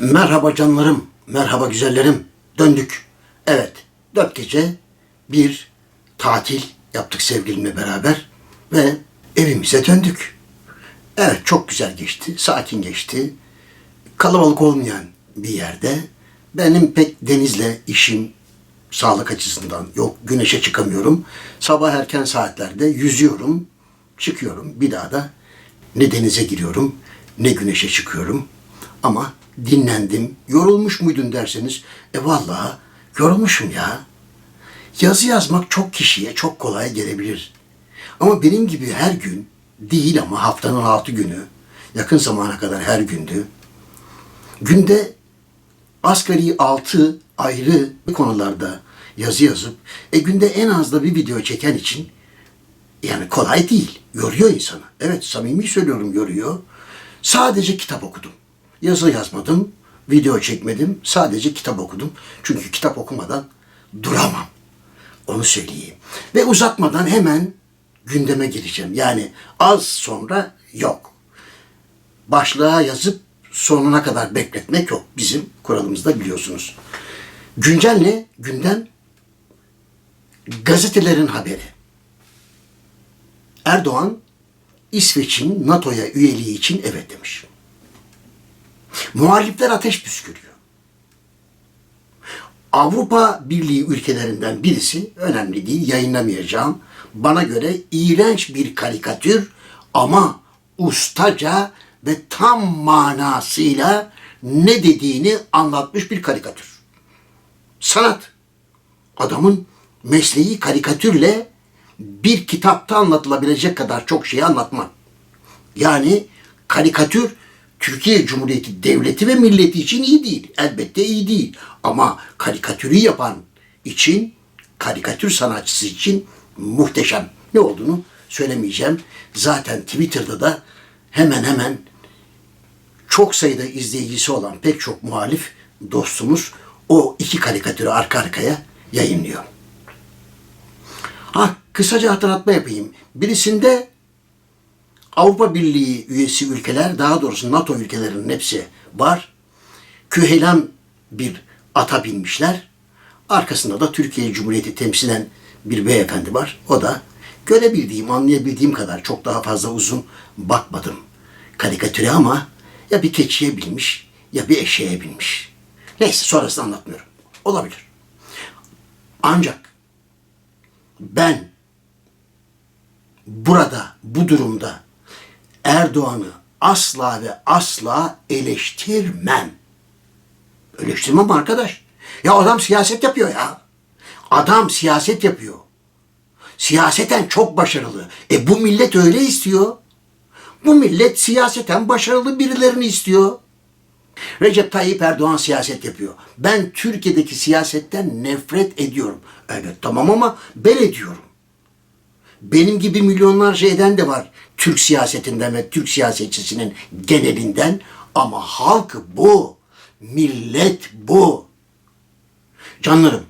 Merhaba canlarım, merhaba güzellerim. Döndük. Evet, dört gece bir tatil yaptık sevgilimle beraber ve evimize döndük. Evet, çok güzel geçti, sakin geçti. Kalabalık olmayan bir yerde. Benim pek denizle işim sağlık açısından yok. Güneşe çıkamıyorum. Sabah erken saatlerde yüzüyorum, çıkıyorum. Bir daha da ne denize giriyorum, ne güneşe çıkıyorum. Ama dinlendim. Yorulmuş muydun derseniz, e vallahi yorulmuşum ya. Yazı yazmak çok kişiye çok kolay gelebilir. Ama benim gibi her gün değil ama haftanın altı günü, yakın zamana kadar her gündü. Günde asgari altı ayrı konularda yazı yazıp, e günde en az da bir video çeken için yani kolay değil. Yoruyor insanı. Evet samimi söylüyorum yoruyor. Sadece kitap okudum. Yazı yazmadım, video çekmedim. Sadece kitap okudum. Çünkü kitap okumadan duramam. Onu söyleyeyim. Ve uzatmadan hemen gündeme gireceğim. Yani az sonra yok. Başlığa yazıp sonuna kadar bekletmek yok. Bizim kuralımızda biliyorsunuz. Güncel ne? Gündem gazetelerin haberi. Erdoğan İsveç'in NATO'ya üyeliği için evet demiş. Muhalifler ateş püskürüyor. Avrupa Birliği ülkelerinden birisi, önemli değil yayınlamayacağım, bana göre iğrenç bir karikatür ama ustaca ve tam manasıyla ne dediğini anlatmış bir karikatür. Sanat. Adamın mesleği karikatürle bir kitapta anlatılabilecek kadar çok şeyi anlatmak. Yani karikatür Türkiye Cumhuriyeti devleti ve milleti için iyi değil. Elbette iyi değil. Ama karikatürü yapan için, karikatür sanatçısı için muhteşem. Ne olduğunu söylemeyeceğim. Zaten Twitter'da da hemen hemen çok sayıda izleyicisi olan pek çok muhalif dostumuz o iki karikatürü arka arkaya yayınlıyor. Ha, kısaca hatırlatma yapayım. Birisinde Avrupa Birliği üyesi ülkeler, daha doğrusu NATO ülkelerinin hepsi var. Küheylan bir ata binmişler. Arkasında da Türkiye Cumhuriyeti temsilen bir beyefendi var. O da görebildiğim, anlayabildiğim kadar çok daha fazla uzun bakmadım karikatüre ama ya bir keçiye binmiş ya bir eşeğe binmiş. Neyse sonrasını anlatmıyorum. Olabilir. Ancak ben burada, bu durumda Erdoğan'ı asla ve asla eleştirmem. Eleştirmem arkadaş. Ya adam siyaset yapıyor ya. Adam siyaset yapıyor. Siyaseten çok başarılı. E bu millet öyle istiyor. Bu millet siyaseten başarılı birilerini istiyor. Recep Tayyip Erdoğan siyaset yapıyor. Ben Türkiye'deki siyasetten nefret ediyorum. Evet tamam ama ben ediyorum. Benim gibi milyonlarca eden de var Türk siyasetinden ve Türk siyasetçisinin genelinden. Ama halk bu. Millet bu. Canlarım,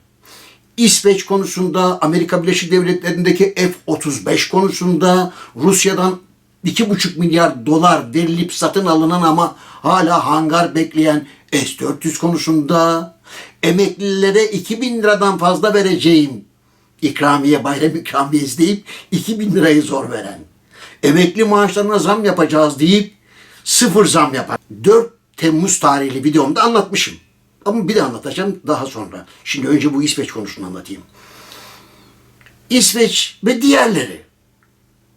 İsveç konusunda, Amerika Birleşik Devletleri'ndeki F-35 konusunda, Rusya'dan 2,5 milyar dolar verilip satın alınan ama hala hangar bekleyen S-400 konusunda, emeklilere 2000 liradan fazla vereceğim ikramiye, bayram ikramiyesi deyip 2000 lirayı zor veren, emekli maaşlarına zam yapacağız deyip sıfır zam yapan 4 Temmuz tarihli videomda anlatmışım. Ama bir de anlatacağım daha sonra. Şimdi önce bu İsveç konusunu anlatayım. İsveç ve diğerleri.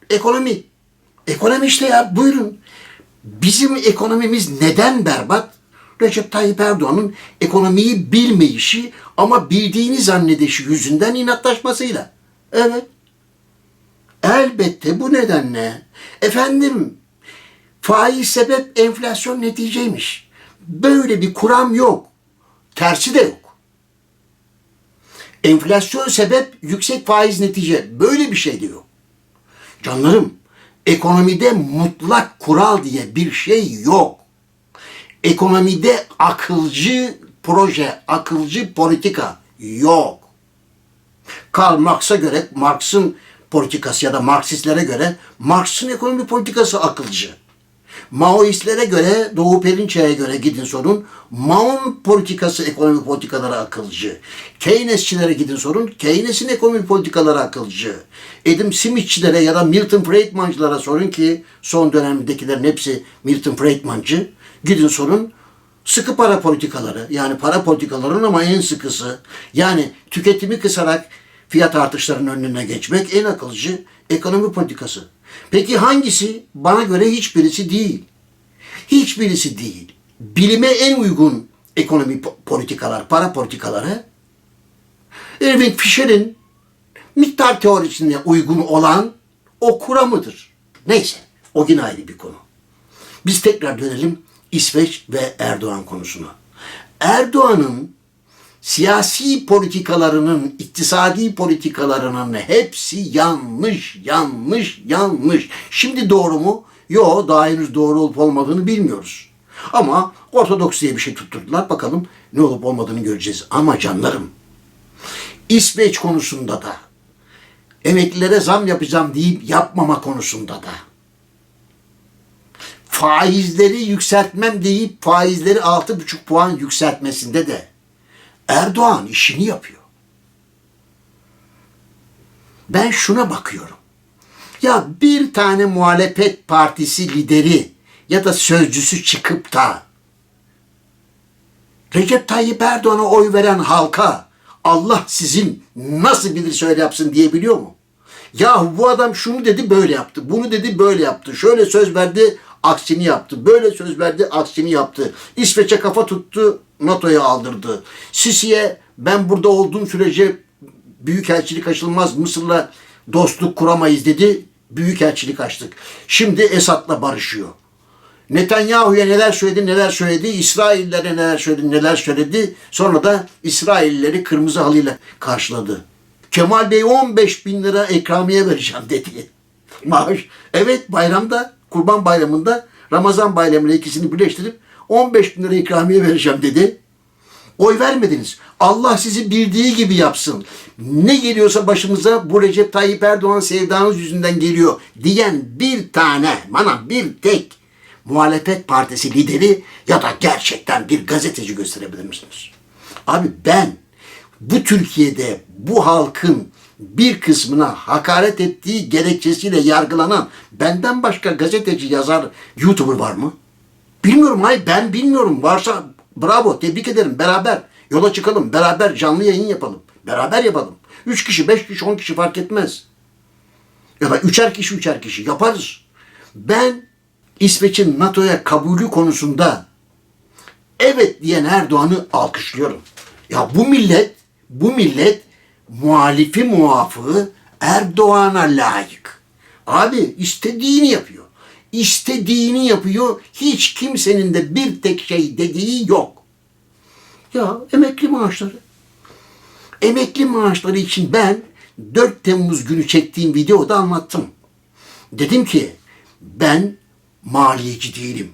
Ekonomi. Ekonomi işte ya buyurun. Bizim ekonomimiz neden berbat? Recep Tayyip Erdoğan'ın ekonomiyi bilmeyişi ama bildiğini zannedişi yüzünden inatlaşmasıyla. Evet. Elbette bu nedenle efendim faiz sebep enflasyon neticeymiş. Böyle bir kuram yok. Tersi de yok. Enflasyon sebep yüksek faiz netice. Böyle bir şey de yok. Canlarım, ekonomide mutlak kural diye bir şey yok. Ekonomide akılcı proje, akılcı politika yok. Karl Marx'a göre, Marx'ın politikası ya da Marksistlere göre Marx'ın ekonomi politikası akılcı. Maoistlere göre, Doğu Perinçek'e göre gidin sorun. Mao'nun politikası, ekonomi politikaları akılcı. Keynesçilere gidin sorun. Keynes'in ekonomi politikaları akılcı. Adam Smithçilere ya da Milton Friedman'cılara sorun ki son dönemdekilerin hepsi Milton Friedman'cı. Gidin sorun. Sıkı para politikaları yani para politikalarının ama en sıkısı yani tüketimi kısarak fiyat artışlarının önüne geçmek en akılcı ekonomi politikası. Peki hangisi? Bana göre hiçbirisi değil. Hiçbirisi değil. Bilime en uygun ekonomi po- politikalar, para politikaları Irving Fisher'in miktar teorisine uygun olan o kuramıdır. Neyse, o yine ayrı bir konu. Biz tekrar dönelim İsveç ve Erdoğan konusuna. Erdoğan'ın siyasi politikalarının, iktisadi politikalarının hepsi yanlış, yanlış, yanlış. Şimdi doğru mu? Yok, daha henüz doğru olup olmadığını bilmiyoruz. Ama ortodoks diye bir şey tutturdular. Bakalım ne olup olmadığını göreceğiz. Ama canlarım, İsveç konusunda da, emeklilere zam yapacağım deyip yapmama konusunda da, faizleri yükseltmem deyip faizleri altı buçuk puan yükseltmesinde de Erdoğan işini yapıyor. Ben şuna bakıyorum. Ya bir tane muhalefet partisi lideri ya da sözcüsü çıkıp da Recep Tayyip Erdoğan'a oy veren halka Allah sizin nasıl bilirse öyle yapsın diyebiliyor mu? Ya bu adam şunu dedi böyle yaptı. Bunu dedi böyle yaptı. Şöyle söz verdi aksini yaptı. Böyle söz verdi aksini yaptı. İsveç'e kafa tuttu NATO'ya aldırdı. Sisi'ye ben burada olduğum sürece büyükelçilik açılmaz. Mısır'la dostluk kuramayız dedi. Büyükelçilik açtık. Şimdi Esad'la barışıyor. Netanyahu'ya neler söyledi, neler söyledi, İsraillere neler söyledi, neler söyledi. Sonra da İsraillileri kırmızı halıyla karşıladı. Kemal Bey 15 bin lira ekramiye vereceğim dedi. Maaş. Evet bayramda, kurban bayramında, Ramazan bayramıyla ikisini birleştirip 15 bin lira ikramiye vereceğim dedi. Oy vermediniz. Allah sizi bildiği gibi yapsın. Ne geliyorsa başımıza bu Recep Tayyip Erdoğan sevdanız yüzünden geliyor diyen bir tane, bana bir tek muhalefet partisi lideri ya da gerçekten bir gazeteci gösterebilir misiniz? Abi ben bu Türkiye'de bu halkın bir kısmına hakaret ettiği gerekçesiyle yargılanan benden başka gazeteci, yazar, YouTuber var mı? Bilmiyorum hayır ben bilmiyorum. Varsa bravo tebrik ederim. Beraber yola çıkalım. Beraber canlı yayın yapalım. Beraber yapalım. Üç kişi, beş kişi, on kişi fark etmez. Ya da üçer kişi, üçer kişi yaparız. Ben İsveç'in NATO'ya kabulü konusunda evet diyen Erdoğan'ı alkışlıyorum. Ya bu millet, bu millet muhalifi muafığı Erdoğan'a layık. Abi istediğini yapıyor. İstediğini yapıyor. Hiç kimsenin de bir tek şey dediği yok. Ya emekli maaşları. Emekli maaşları için ben 4 Temmuz günü çektiğim videoda anlattım. Dedim ki ben maliyeci değilim.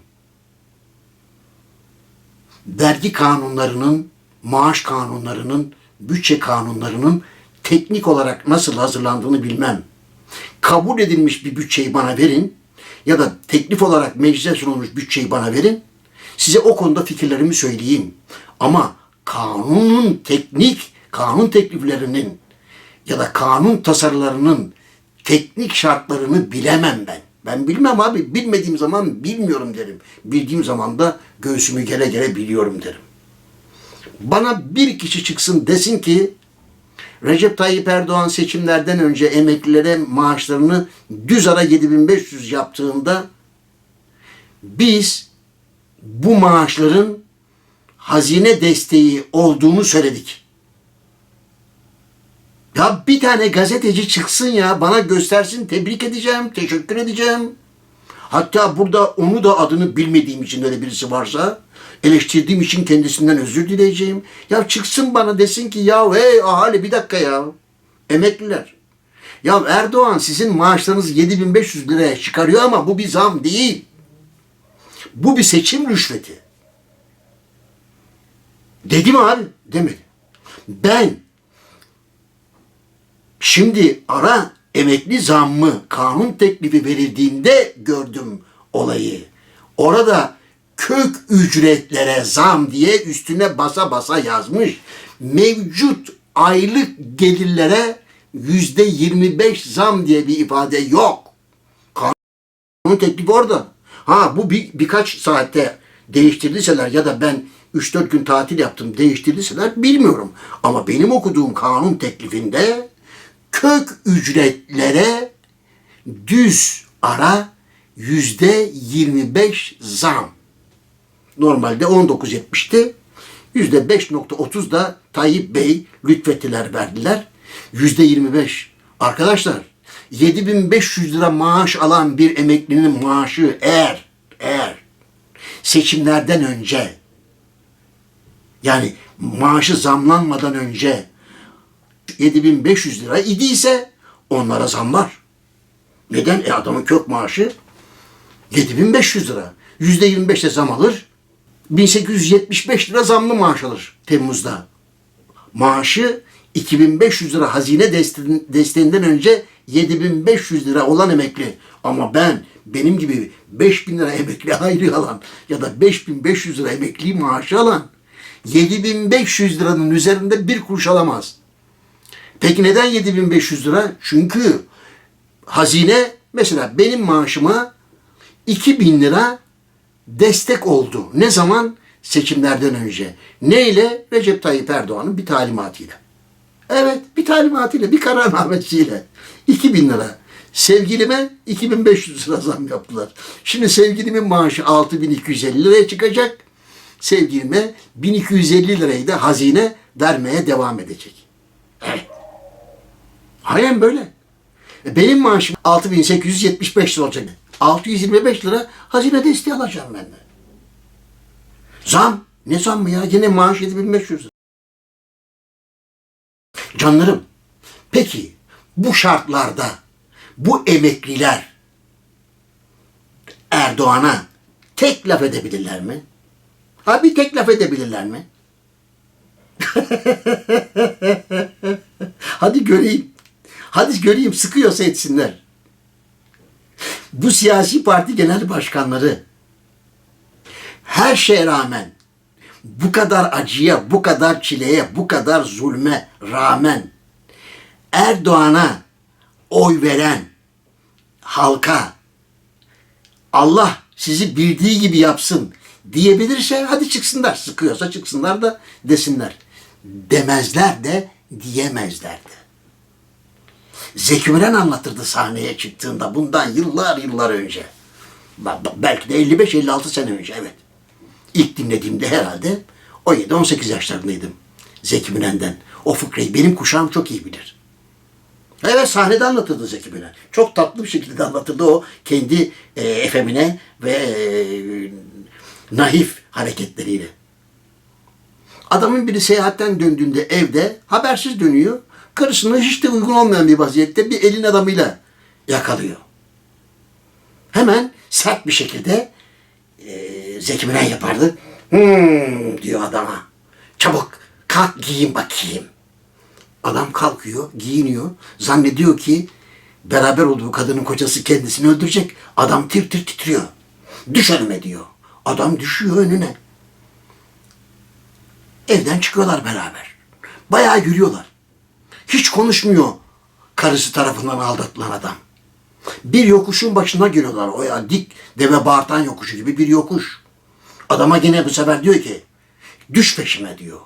Vergi kanunlarının, maaş kanunlarının, bütçe kanunlarının teknik olarak nasıl hazırlandığını bilmem. Kabul edilmiş bir bütçeyi bana verin ya da teklif olarak meclise sunulmuş bütçeyi bana verin. Size o konuda fikirlerimi söyleyeyim. Ama kanunun teknik, kanun tekliflerinin ya da kanun tasarılarının teknik şartlarını bilemem ben. Ben bilmem abi. Bilmediğim zaman bilmiyorum derim. Bildiğim zaman da göğsümü gele gele biliyorum derim. Bana bir kişi çıksın desin ki Recep Tayyip Erdoğan seçimlerden önce emeklilere maaşlarını düz ara 7500 yaptığında biz bu maaşların hazine desteği olduğunu söyledik. Ya bir tane gazeteci çıksın ya bana göstersin tebrik edeceğim, teşekkür edeceğim. Hatta burada onu da adını bilmediğim için öyle birisi varsa eleştirdiğim için kendisinden özür dileyeceğim. Ya çıksın bana desin ki ya hey ahali bir dakika ya. Emekliler. Ya Erdoğan sizin maaşlarınızı 7500 liraya çıkarıyor ama bu bir zam değil. Bu bir seçim rüşveti. Dedi mi abi? Demedi. Ben Şimdi ara emekli zammı kanun teklifi verildiğinde gördüm olayı. Orada kök ücretlere zam diye üstüne basa basa yazmış. Mevcut aylık gelirlere yüzde 25 zam diye bir ifade yok. Kanun teklifi orada. Ha bu bir, birkaç saatte değiştirdiseler ya da ben 3-4 gün tatil yaptım değiştirdiseler bilmiyorum. Ama benim okuduğum kanun teklifinde kök ücretlere düz ara yüzde 25 zam. Normalde 19.70'ti. Yüzde 5.30 da Tayyip Bey lütfettiler verdiler. Yüzde 25. Arkadaşlar 7500 lira maaş alan bir emeklinin maaşı eğer eğer seçimlerden önce yani maaşı zamlanmadan önce 7500 lira idiyse onlara zam var. Neden? E adamın kök maaşı 7500 lira. %25 de zam alır. 1875 lira zamlı maaş alır Temmuz'da. Maaşı 2500 lira hazine desteğin- desteğinden önce 7500 lira olan emekli. Ama ben benim gibi 5000 lira emekli ayrı alan ya da 5500 lira emekli maaşı alan 7500 liranın üzerinde bir kuruş alamaz. Peki neden 7500 lira? Çünkü hazine mesela benim maaşıma 2000 lira destek oldu. Ne zaman? Seçimlerden önce. Neyle? Recep Tayyip Erdoğan'ın bir talimatıyla. Evet, bir talimatıyla, bir kararnamesiyle. 2000 lira. Sevgilime 2500 lira zam yaptılar. Şimdi sevgilimin maaşı 6250 liraya çıkacak. Sevgilime 1250 lirayı da hazine vermeye devam edecek. Evet. Aynen böyle. E, Benim maaşım 6875 lira olacak. 625 lira hazine desteği alacağım ben de. Zam. Ne zam mı ya? Yine maaş 7500 lira. Canlarım. Peki bu şartlarda bu emekliler Erdoğan'a tek laf edebilirler mi? Ha bir tek laf edebilirler mi? Hadi göreyim. Hadi göreyim sıkıyorsa etsinler. Bu siyasi parti genel başkanları her şeye rağmen bu kadar acıya, bu kadar çileye, bu kadar zulme rağmen Erdoğan'a oy veren halka Allah sizi bildiği gibi yapsın diyebilirse hadi çıksınlar. Sıkıyorsa çıksınlar da desinler. Demezler de diyemezler. Zeki Müren anlatırdı sahneye çıktığında bundan yıllar yıllar önce. Belki de 55-56 sene önce evet. İlk dinlediğimde herhalde 17-18 yaşlarındaydım. Zeki Müren'den. O fıkrayı benim kuşağım çok iyi bilir. Evet sahnede anlatırdı Zeki Müren. Çok tatlı bir şekilde anlatırdı o kendi e, efemine ve e, naif hareketleriyle. Adamın biri seyahatten döndüğünde evde habersiz dönüyor. Karısını hiç de uygun olmayan bir vaziyette bir elin adamıyla yakalıyor. Hemen sert bir şekilde e, Zeki Müren yapardı. Hmm diyor adama. Çabuk kalk giyin bakayım. Adam kalkıyor, giyiniyor. Zannediyor ki beraber olduğu kadının kocası kendisini öldürecek. Adam tir tir titriyor. Düş önüme diyor. Adam düşüyor önüne. Evden çıkıyorlar beraber. Bayağı yürüyorlar. Hiç konuşmuyor karısı tarafından aldatılan adam. Bir yokuşun başına giriyorlar. O ya dik deve bağırtan yokuşu gibi bir yokuş. Adama yine bu sefer diyor ki düş peşime diyor.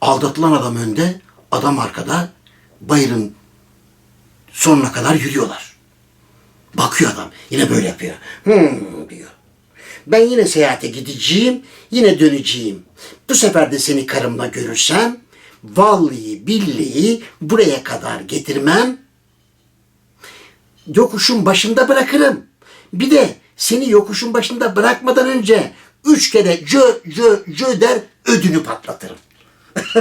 Aldatılan adam önde, adam arkada bayırın sonuna kadar yürüyorlar. Bakıyor adam. Yine böyle yapıyor. Hmm diyor. Ben yine seyahate gideceğim, yine döneceğim. Bu sefer de seni karımla görürsem, vallahi billahi buraya kadar getirmem, yokuşun başında bırakırım. Bir de seni yokuşun başında bırakmadan önce üç kere cö cö cö der ödünü patlatırım.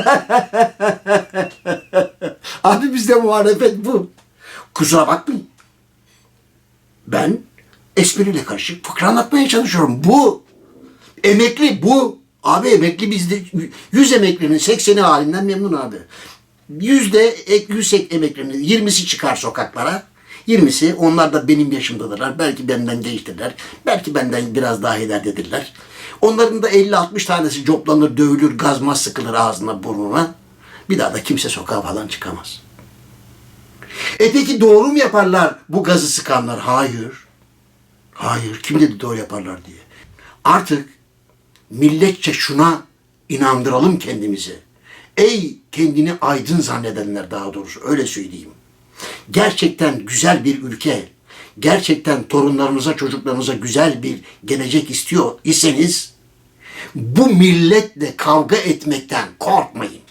Abi bizde muhalefet bu. Kusura bakmayın. Ben espriyle karışık fıkra anlatmaya çalışıyorum. Bu. Emekli bu. Abi emekli bizde yüz emeklinin 80'i halinden memnun abi. Yüzde ek- yüz ek- emeklinin 20'si çıkar sokaklara. 20'si onlar da benim yaşımdadırlar. Belki benden gençtirler. Belki benden biraz daha ileridedirler. Onların da 50-60 tanesi coplanır, dövülür, gazmaz sıkılır ağzına burnuna. Bir daha da kimse sokağa falan çıkamaz. E peki doğru mu yaparlar bu gazı sıkanlar? Hayır. Hayır. Kim dedi doğru yaparlar diye. Artık milletçe şuna inandıralım kendimizi. Ey kendini aydın zannedenler daha doğrusu öyle söyleyeyim. Gerçekten güzel bir ülke, gerçekten torunlarınıza, çocuklarınıza güzel bir gelecek istiyor iseniz bu milletle kavga etmekten korkmayın.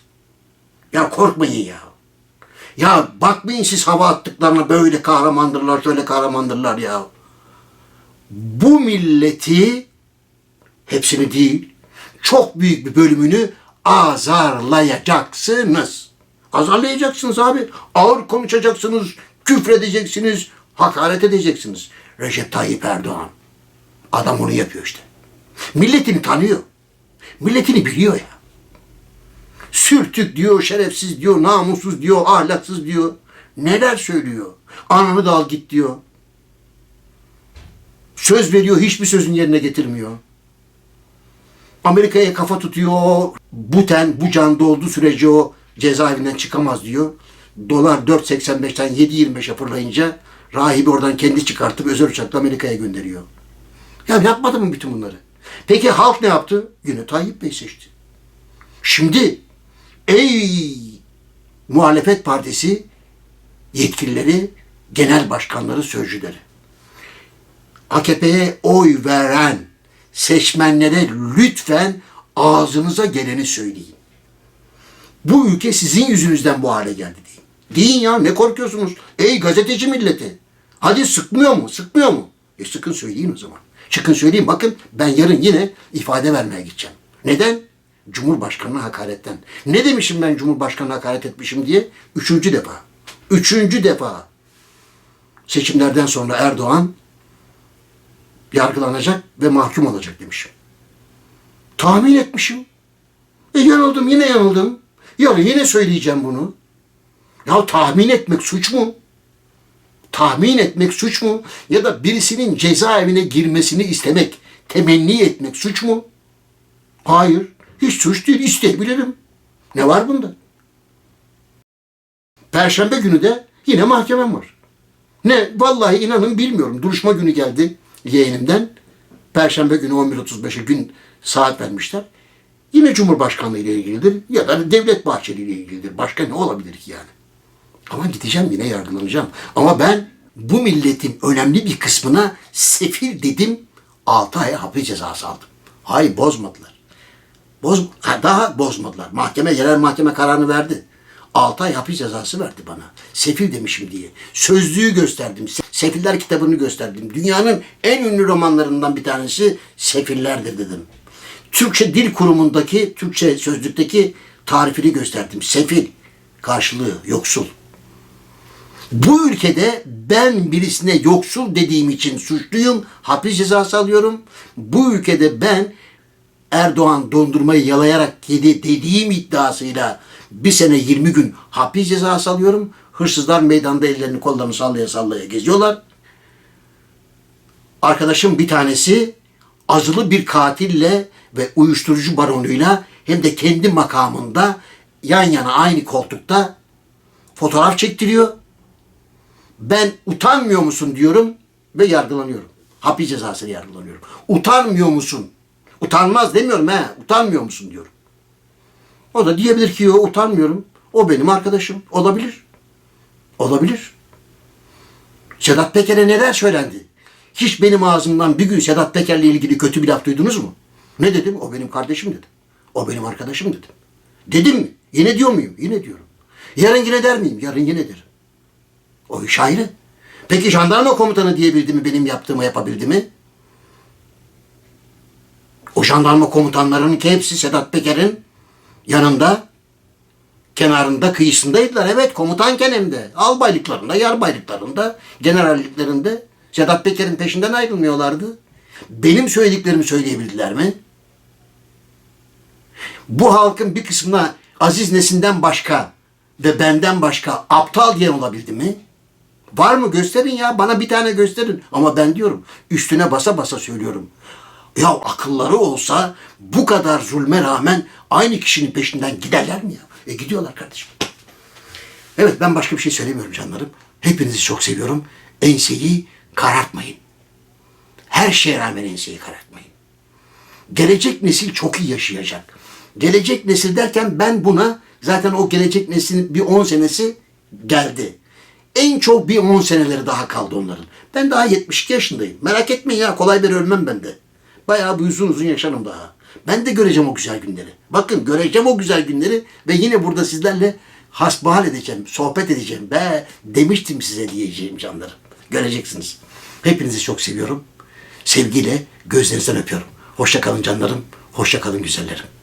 Ya korkmayın ya. Ya bakmayın siz hava attıklarına böyle kahramandırlar, şöyle kahramandırlar ya. Bu milleti hepsini değil, çok büyük bir bölümünü azarlayacaksınız. Azarlayacaksınız abi. Ağır konuşacaksınız, küfredeceksiniz, hakaret edeceksiniz. Recep Tayyip Erdoğan. Adam onu yapıyor işte. Milletini tanıyor. Milletini biliyor ya. Sürtük diyor, şerefsiz diyor, namussuz diyor, ahlaksız diyor. Neler söylüyor? Ananı da al git diyor. Söz veriyor, hiçbir sözün yerine getirmiyor. Amerika'ya kafa tutuyor. Bu ten, bu can dolduğu sürece o cezaevinden çıkamaz diyor. Dolar 4.85'ten 7.25'e fırlayınca rahibi oradan kendi çıkartıp özel uçakla Amerika'ya gönderiyor. Ya yapmadı mı bütün bunları? Peki halk ne yaptı? Yine Tayyip Bey seçti. Şimdi ey muhalefet partisi yetkilileri, genel başkanları, sözcüleri. AKP'ye oy veren seçmenlere lütfen ağzınıza geleni söyleyin. Bu ülke sizin yüzünüzden bu hale geldi deyin. Deyin ya ne korkuyorsunuz? Ey gazeteci milleti. Hadi sıkmıyor mu? Sıkmıyor mu? E sıkın söyleyin o zaman. Çıkın söyleyin bakın ben yarın yine ifade vermeye gideceğim. Neden? Cumhurbaşkanına hakaretten. Ne demişim ben Cumhurbaşkanına hakaret etmişim diye? Üçüncü defa. Üçüncü defa. Seçimlerden sonra Erdoğan yargılanacak ve mahkum olacak demişim. Tahmin etmişim. E yanıldım yine yanıldım. Yarın yine söyleyeceğim bunu. Ya tahmin etmek suç mu? Tahmin etmek suç mu? Ya da birisinin cezaevine girmesini istemek, temenni etmek suç mu? Hayır. Hiç suç değil. isteyebilirim. Ne var bunda? Perşembe günü de yine mahkemem var. Ne? Vallahi inanın bilmiyorum. Duruşma günü geldi yeğenimden. Perşembe günü 11.35'e gün saat vermişler. Yine Cumhurbaşkanlığı ile ilgilidir ya da Devlet Bahçeli ile ilgilidir. Başka ne olabilir ki yani? Ama gideceğim yine yargılanacağım. Ama ben bu milletin önemli bir kısmına sefil dedim. 6 ay hapis cezası aldım. Hayır bozmadılar. Boz, ha, daha bozmadılar. Mahkeme yerel mahkeme kararını verdi. 6 ay hapis cezası verdi bana. Sefil demişim diye. Sözlüğü gösterdim. Se- Sefiller kitabını gösterdim. Dünyanın en ünlü romanlarından bir tanesi Sefillerdir dedim. Türkçe Dil Kurumu'ndaki, Türkçe sözlükteki tarifini gösterdim. Sefil karşılığı yoksul. Bu ülkede ben birisine yoksul dediğim için suçluyum, hapis cezası alıyorum. Bu ülkede ben Erdoğan dondurmayı yalayarak yedi dediğim iddiasıyla bir sene 20 gün hapis cezası alıyorum. Hırsızlar meydanda ellerini kollarını sallaya sallaya geziyorlar. Arkadaşım bir tanesi azılı bir katille ve uyuşturucu baronuyla hem de kendi makamında yan yana aynı koltukta fotoğraf çektiriyor. Ben utanmıyor musun diyorum ve yargılanıyorum. Hapis cezasıyla yargılanıyorum. Utanmıyor musun? Utanmaz demiyorum he. Utanmıyor musun diyorum. O da diyebilir ki yok utanmıyorum. O benim arkadaşım. Olabilir. Olabilir. Sedat Peker'e neler söylendi? Hiç benim ağzımdan bir gün Sedat Peker'le ilgili kötü bir laf duydunuz mu? Ne dedim? O benim kardeşim dedim. O benim arkadaşım dedim. Dedim mi? Yine diyor muyum? Yine diyorum. Yarın yine der miyim? Yarın yine derim. O iş ayrı. Peki jandarma komutanı diyebildi mi benim yaptığımı yapabildi mi? O jandarma komutanlarının hepsi Sedat Peker'in yanında, kenarında, kıyısındaydılar. Evet komutanken hem de. Albaylıklarında, yarbaylıklarında, generalliklerinde Sedat Peker'in peşinden ayrılmıyorlardı. Benim söylediklerimi söyleyebildiler mi? Bu halkın bir kısmına Aziz Nesin'den başka ve benden başka aptal diyen olabildi mi? Var mı gösterin ya bana bir tane gösterin. Ama ben diyorum üstüne basa basa söylüyorum. Ya akılları olsa bu kadar zulme rağmen aynı kişinin peşinden giderler mi ya? E gidiyorlar kardeşim. Evet ben başka bir şey söylemiyorum canlarım. Hepinizi çok seviyorum. Enseyi karartmayın. Her şeye rağmen enseyi karartmayın. Gelecek nesil çok iyi yaşayacak. Gelecek nesil derken ben buna zaten o gelecek neslin bir 10 senesi geldi. En çok bir 10 seneleri daha kaldı onların. Ben daha 72 yaşındayım. Merak etmeyin ya kolay bir ölmem ben de. Bayağı bir uzun uzun yaşarım daha. Ben de göreceğim o güzel günleri. Bakın göreceğim o güzel günleri ve yine burada sizlerle hasbihal edeceğim, sohbet edeceğim. Be demiştim size diyeceğim canlarım. Göreceksiniz. Hepinizi çok seviyorum. Sevgiyle gözlerinizden öpüyorum. Hoşça kalın canlarım. Hoşça kalın güzellerim.